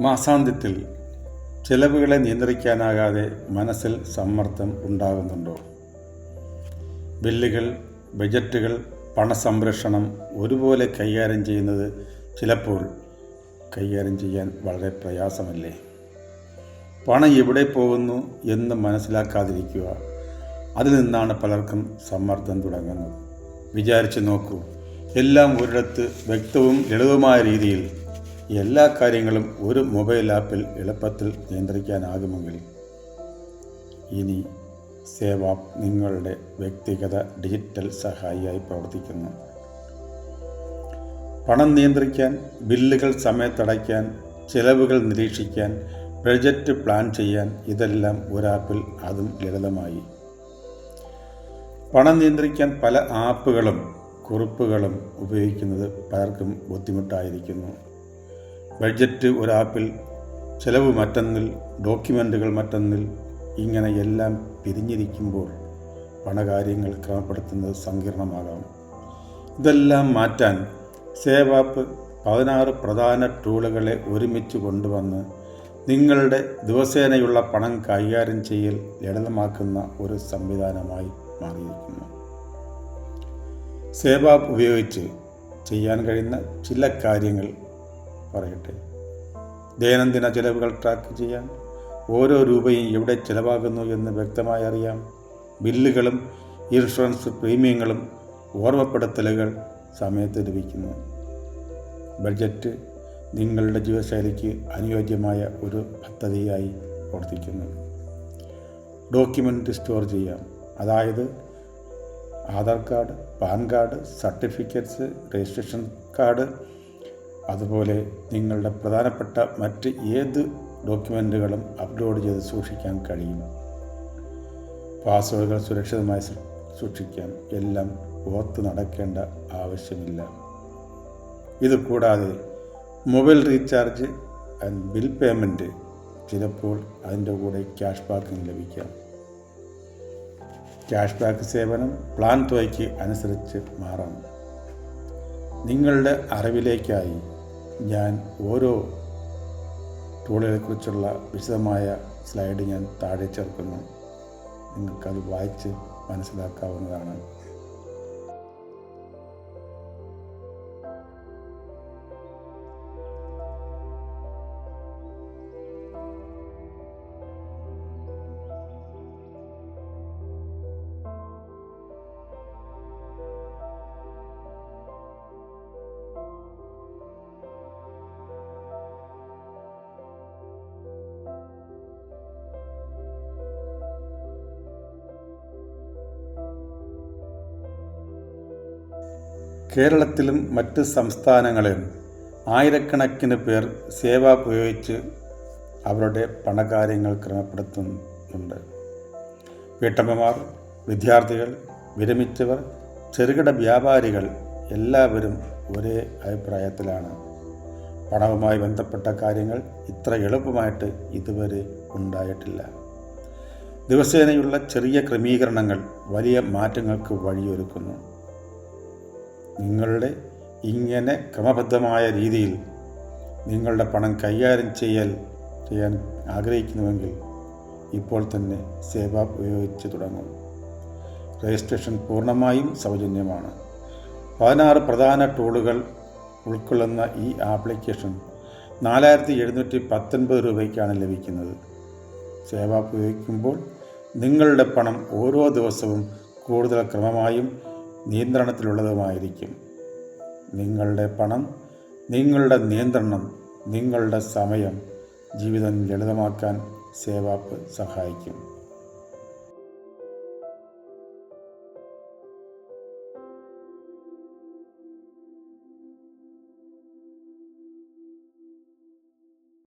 മാസാന്ത്യത്തിൽ ചെലവുകളെ നിയന്ത്രിക്കാനാകാതെ മനസ്സിൽ സമ്മർദ്ദം ഉണ്ടാകുന്നുണ്ടോ? ബില്ലുകൾ ബജറ്റുകൾ പണസംരക്ഷണം ഒരുപോലെ കൈകാര്യം ചെയ്യുന്നത് ചിലപ്പോൾ കൈകാര്യം ചെയ്യാൻ വളരെ പ്രയാസമല്ലേ? പണം എവിടെ പോകുന്നു എന്ന് മനസ്സിലാക്കാതിരിക്കുക. അതിൽ നിന്നാണ് പലർക്കും സമ്മർദ്ദം തുടങ്ങുന്നത്. വിചാരിച്ചു നോക്കൂ. എല്ലാം ഒരിടത്ത് വ്യക്തവും ലളിതവുമായ രീതിയിൽ എല്ലാ കാര്യങ്ങളും ഒരു മൊബൈൽ ആപ്പിൽ എളുപ്പത്തിൽ നിയന്ത്രിക്കാനാകുമെങ്കിൽ ഇനി സേവാപ്പ് നിങ്ങളുടെ വ്യക്തിഗത ഡിജിറ്റൽ സഹായിയായി പ്രവർത്തിക്കുന്നു. പണം നിയന്ത്രിക്കാൻ ബില്ലുകൾ സമയത്തടയ്ക്കാൻ ചെലവുകൾ നിരീക്ഷിക്കാൻ ബഡ്ജറ്റ് പ്ലാൻ ചെയ്യാൻ ഇതെല്ലാം ഒരാപ്പിൽ അതും ലളിതമായി. പണം നിയന്ത്രിക്കാൻ പല ആപ്പുകളും കുറിപ്പുകളും ഉപയോഗിക്കുന്നത് പലർക്കും ബുദ്ധിമുട്ടായിരിക്കുന്നു. ബഡ്ജറ്റ് ഒരു ആപ്പിൽ ചെലവ് മറ്റൊന്നിൽ ഡോക്യുമെന്റുകൾ മറ്റൊന്നിൽ ഇങ്ങനെ എല്ലാം പിരിഞ്ഞിരിക്കുമ്പോൾ പണകാര്യങ്ങൾ ക്രമപ്പെടുത്തുന്നത് സങ്കീർണമാകാം. ഇതെല്ലാം മാറ്റാൻ സേവാപ്പ് പതിനാറ് പ്രധാന ടൂളുകളെ ഒരുമിച്ച് കൊണ്ടുവന്ന് നിങ്ങളുടെ ദിവസേനയുള്ള പണം കൈകാര്യം ചെയ്യൽ ലളിതമാക്കുന്ന ഒരു സംവിധാനമായി മാറിയിരിക്കുന്നു. സേവാപ്പ് ഉപയോഗിച്ച് ചെയ്യാൻ കഴിയുന്ന ചില കാര്യങ്ങൾ പറയട്ടെ. ദൈനംദിന ചെലവുകൾ ട്രാക്ക് ചെയ്യാൻ ഓരോ രൂപയും എവിടെ ചിലവാകുന്നു എന്ന് വ്യക്തമായി അറിയാം. ബില്ലുകളും ഇൻഷുറൻസ് പ്രീമിയങ്ങളും ഓർമ്മപ്പെടുത്തലുകൾ സമയത്ത് ലഭിക്കുന്നു. ബഡ്ജറ്റ് നിങ്ങളുടെ ജീവിതശൈലിക്ക് അനുയോജ്യമായ ഒരു പദ്ധതിയായി പ്രവർത്തിക്കുന്നു. ഡോക്യുമെന്റ് സ്റ്റോർ ചെയ്യാം. അതായത് Aadhaar card PAN card certificates registration card അതുപോലെ നിങ്ങളുടെ പ്രധാനപ്പെട്ട മറ്റ് ഏത് ഡോക്യുമെന്റുകളും അപ്ലോഡ് ചെയ്ത് സൂക്ഷിക്കാൻ കഴിയും. പാസ്വേഡുകൾ സുരക്ഷിതമായി സൂക്ഷിക്കാൻ സൂക്ഷിക്കാം എല്ലാം ഓർത്ത് നടക്കേണ്ട ആവശ്യമില്ല. ഇത് കൂടാതെ mobile recharge and bill payment ചിലപ്പോൾ അതിന്റെ കൂടെ ക്യാഷ് ബാക്കും ലഭിക്കാം. ക്യാഷ് ബാക്ക് സേവനം പ്ലാൻ തുകയ്ക്ക് അനുസരിച്ച് മാറാം. നിങ്ങളുടെ അറിവിലേക്കായി ഞാൻ ഓരോ ടൂളുകളെക്കുറിച്ചുള്ള വിശദമായ സ്ലൈഡ് ഞാൻ താഴെ ചേർക്കുന്നു. നിങ്ങൾക്കത് വായിച്ച് മനസ്സിലാക്കാവുന്നതാണ്. കേരളത്തിലും മറ്റ് സംസ്ഥാനങ്ങളിലും ആയിരക്കണക്കിന് പേർ സേവ ഉപയോഗിച്ച് അവരുടെ പണകാര്യങ്ങൾ ക്രമപ്പെടുത്തുന്നുണ്ട്. വീട്ടമ്മമാർ വിദ്യാർത്ഥികൾ വിരമിച്ചവർ ചെറുകിട വ്യാപാരികൾ എല്ലാവരും ഒരേ അഭിപ്രായത്തിലാണ്. പണവുമായി ബന്ധപ്പെട്ട കാര്യങ്ങൾ ഇത്ര എളുപ്പമായിട്ട് ഇതുവരെ ഉണ്ടായിട്ടില്ല. ദിവസേനയുള്ള ചെറിയ ക്രമീകരണങ്ങൾ വലിയ മാറ്റങ്ങൾക്ക് വഴിയൊരുക്കുന്നു. നിങ്ങളുടെ ഇങ്ങനെ ക്രമബദ്ധമായ രീതിയിൽ നിങ്ങളുടെ പണം കൈകാര്യം ചെയ്യൽ ചെയ്യാൻ ആഗ്രഹിക്കുന്നുവെങ്കിൽ ഇപ്പോൾ തന്നെ സേവ ഉപയോഗിച്ച് തുടങ്ങും. രജിസ്ട്രേഷൻ പൂർണമായും സൗജന്യമാണ്. പതിനാറ് പ്രധാന ടൂളുകൾ ഉൾക്കൊള്ളുന്ന ഈ ആപ്ലിക്കേഷൻ നാലായിരത്തി എഴുന്നൂറ്റി പത്തൊൻപത് രൂപയ്ക്കാണ് ലഭിക്കുന്നത്. സേവ ഉപയോഗിക്കുമ്പോൾ നിങ്ങളുടെ പണം ഓരോ ദിവസവും കൂടുതൽ ക്രമമായും നിയന്ത്രണത്തിലുള്ളതുമായിരിക്കും. നിങ്ങളുടെ പണം നിങ്ങളുടെ നിയന്ത്രണം നിങ്ങളുടെ സമയം ജീവിതം ലളിതമാക്കാൻ സേവാപ്പ് സഹായിക്കും.